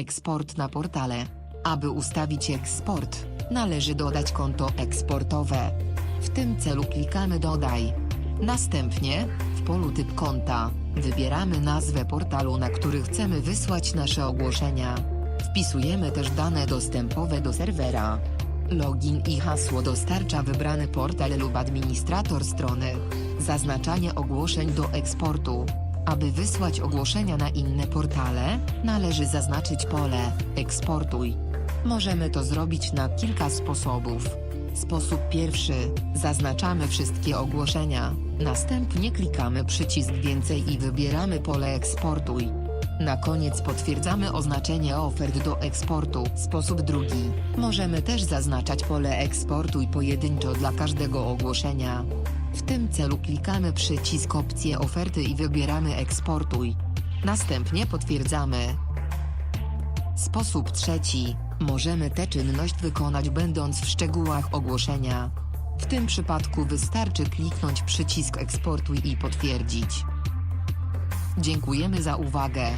Eksport na portale. Aby ustawić eksport, należy dodać konto eksportowe. W tym celu klikamy Dodaj. Następnie, w polu Typ konta, wybieramy nazwę portalu, na który chcemy wysłać nasze ogłoszenia. Wpisujemy też dane dostępowe do serwera. Login i hasło dostarcza wybrany portal lub administrator strony. Zaznaczanie ogłoszeń do eksportu. Aby wysłać ogłoszenia na inne portale, należy zaznaczyć pole Eksportuj. Możemy to zrobić na kilka sposobów. Sposób pierwszy. Zaznaczamy wszystkie ogłoszenia. Następnie klikamy przycisk Więcej i wybieramy pole Eksportuj. Na koniec potwierdzamy oznaczenie ofert do eksportu. Sposób drugi. Możemy też zaznaczać pole Eksportuj pojedynczo dla każdego ogłoszenia. W tym celu klikamy przycisk Opcje oferty i wybieramy Eksportuj. Następnie potwierdzamy. Sposób trzeci. Możemy tę czynność wykonać będąc w szczegółach ogłoszenia. W tym przypadku wystarczy kliknąć przycisk Eksportuj i potwierdzić. Dziękujemy za uwagę.